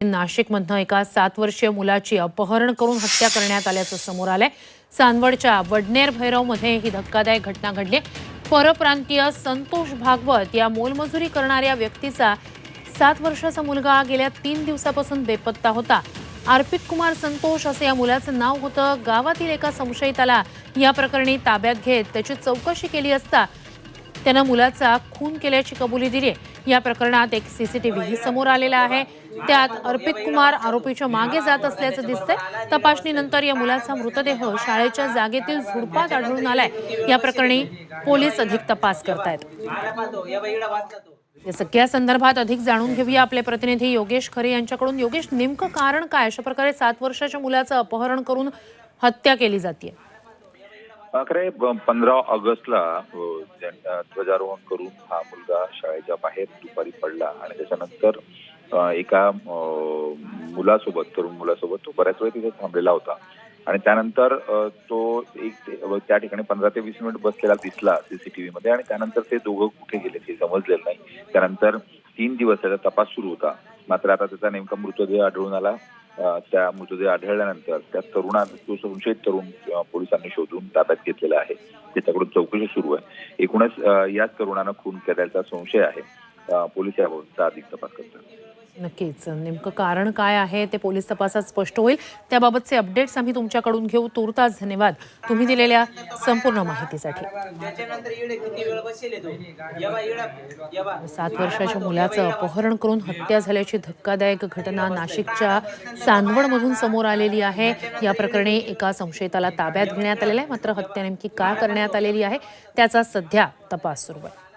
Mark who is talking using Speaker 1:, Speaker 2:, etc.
Speaker 1: नाशिकमधनं एका सात वर्षीय मुलाची अपहरण करून हत्या करण्यात आल्याचं समोर आलंय. चांदवडच्या वडनेर भैरवमध्ये ही धक्कादायक घटना घडली. परप्रांतीय संतोष भागवत या मोलमजुरी करणाऱ्या व्यक्तीचा सात वर्षाचा मुलगा गेल्या तीन दिवसापासून बेपत्ता होता. अर्पित कुमार संतोष असं या मुलाचं नाव होतं. गावातील एका संशयिताला या प्रकरणी ताब्यात घेत त्याची चौकशी केली असता त्यानं मुलाचा खून केल्याची कबुली दिली आहे. या प्रकरणात एक सीसीटीव्ही समोर आलेला आहे. त्यात अर्पित कुमार आरोपीच्या मागे जात असल्याचं दिसतंय. तपासणीनंतर या मुलाचा मृतदेह शाळेच्या जागेतील झुडपात आढळून आलाय. या प्रकरणी पोलीस अधिक तपास करतायत. या सगळ्या संदर्भात अधिक जाणून घेऊया आपले प्रतिनिधी योगेश खरे यांच्याकडून. योगेश नेमकं कारण काय? अशा प्रकारे सात वर्षाच्या मुलाचं अपहरण करून हत्या केली जाते
Speaker 2: खरे पंधरा ऑगस्टला ज्यांना ध्वजारोहण करून हा मुलगा शाळेच्या बाहेर दुपारी पडला आणि त्याच्यानंतर एका मुलासोबत तरुण मुलासोबत तो बऱ्याच वेळ तिथे थांबलेला होता. आणि त्यानंतर तो एक त्या ठिकाणी पंधरा ते वीस मिनिट बसलेला दिसला सीसीटीव्ही मध्ये आणि त्यानंतर ते दोघं कुठे गेले हे समजलेलं नाही. त्यानंतर तीन दिवस त्याचा तपास सुरू होता. मात्र आता त्याचा नेमका मृतदेह आढळून आला. त्या मृतदेह आढळल्यानंतर त्या तरुणा तो संशयित तरुण पोलिसांनी शोधून ताब्यात घेतलेला आहे. त्याच्याकडून चौकशी सुरू आहे. एकूणच याच तरुणानं खून केल्याचा संशय आहे. पोलीस याबाबतचा अधिक तपास करतात.
Speaker 1: नक्कीच. नेमकं कारण काय आहे ते पोलीस तपासात स्पष्ट होईल. त्याबाबतचे अपडेट्स आम्ही तुमच्याकडून घेऊ. तुर्तास धन्यवाद. तुम्ही दिलेल्या संपूर्ण माहितीसाठी. सात वर्षाच्या मुलाचं अपहरण करून हत्या झाल्याची धक्कादायक घटना नाशिकच्या चांदवडमधून समोर आलेली आहे. या प्रकरणी एका संशयिताला ताब्यात घेण्यात आलेला आहे. मात्र हत्या नेमकी का करण्यात आलेली आहे त्याचा सध्या तपास सुरू आहे.